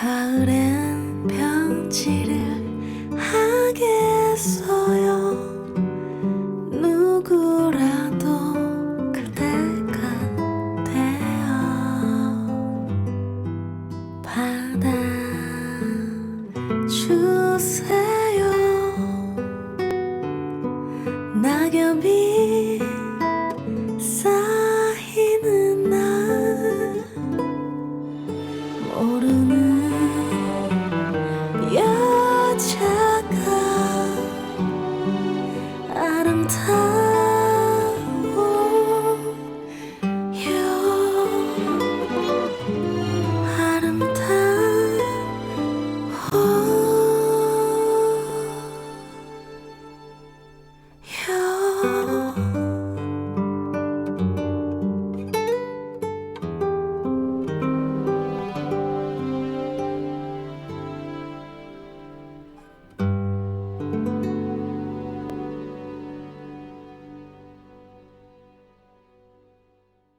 가을엔 병치를 하겠어요. 누구라도 그대가 되어 받아주세요. 낙엽이 쌓이는 날 모르는 他。